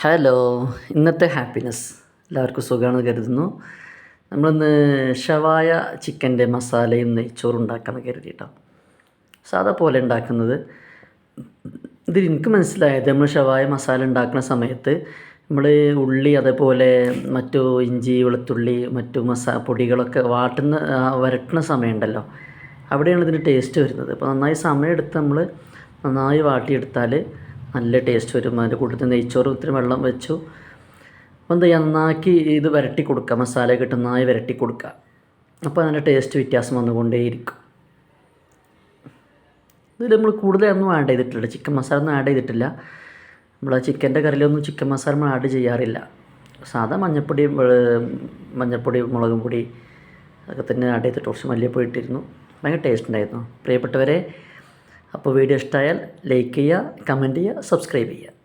Hello ഇന്നത്തെ happiness എല്ലാവർക്കും സുഖമാണെന്ന് കരുതുന്നു. നമ്മളിന്ന് ഷവായ ചിക്കന്റെ മസാലയും നെയ്ച്ചോറും ഉണ്ടാക്കാമെന്ന് കരുതിയിട്ടോ. സാധാ പോലെ ഉണ്ടാക്കുന്നത്. ഇതിൽ എനിക്ക് മനസ്സിലായത് നമ്മൾ ഷവായ മസാല ഉണ്ടാക്കുന്ന സമയത്ത് നമ്മൾ ഉള്ളി അതേപോലെ മറ്റു ഇഞ്ചി വെളുത്തുള്ളി മറ്റു മസാ പൊടികളൊക്കെ വാട്ടുന്ന വരട്ടുന്ന സമയമുണ്ടല്ലോ. അവിടെയാണ് ഇതിന്റെ ടേസ്റ്റ് വരുന്നത്. അപ്പോൾ നന്നായി സമയമെടുത്ത് നമ്മൾ നന്നായി വാട്ടിയെടുത്താൽ നല്ല ടേസ്റ്റ് വരും. അതിന്റെ കൂട്ടത്തിൽ നെയ്ച്ചോറും ഇത്തിരി വെള്ളം വെച്ചു. അപ്പോൾ എന്താ നന്നാക്കി ഇത് വരട്ടി കൊടുക്കുക. മസാല കിട്ടുന്നതായി വരട്ടി കൊടുക്കുക. അപ്പോൾ അതിന്റെ ടേസ്റ്റ് വ്യത്യാസം വന്നുകൊണ്ടേയിരിക്കും. ഇതിൽ നമ്മൾ കൂടുതലൊന്നും ആഡ് ചെയ്തിട്ടില്ല. ചിക്കൻ മസാല ഒന്നും ആഡ് ചെയ്തിട്ടില്ല. നമ്മൾ ആ ചിക്കന്റെ കറിയിലൊന്നും ചിക്കൻ മസാല നമ്മൾ ആഡ് ചെയ്യാറില്ല. സാധാ മഞ്ഞപ്പൊടി മഞ്ഞപ്പൊടി മുളകും പൊടി അതൊക്കെ തന്നെ ആഡ് ചെയ്തിട്ട് കുറച്ച് മല്ലിപ്പൊടി ഇട്ടിരുന്നു. ഭയങ്കര ടേസ്റ്റ് ഉണ്ടായിരുന്നു. പ്രിയപ്പെട്ടവരെ അപ്പോൾ വീഡിയോ ഇഷ്ടമായാൽ ലൈക്ക് ചെയ്യുക കമന്റ് ചെയ്യുക സബ്സ്ക്രൈബ് ചെയ്യുക.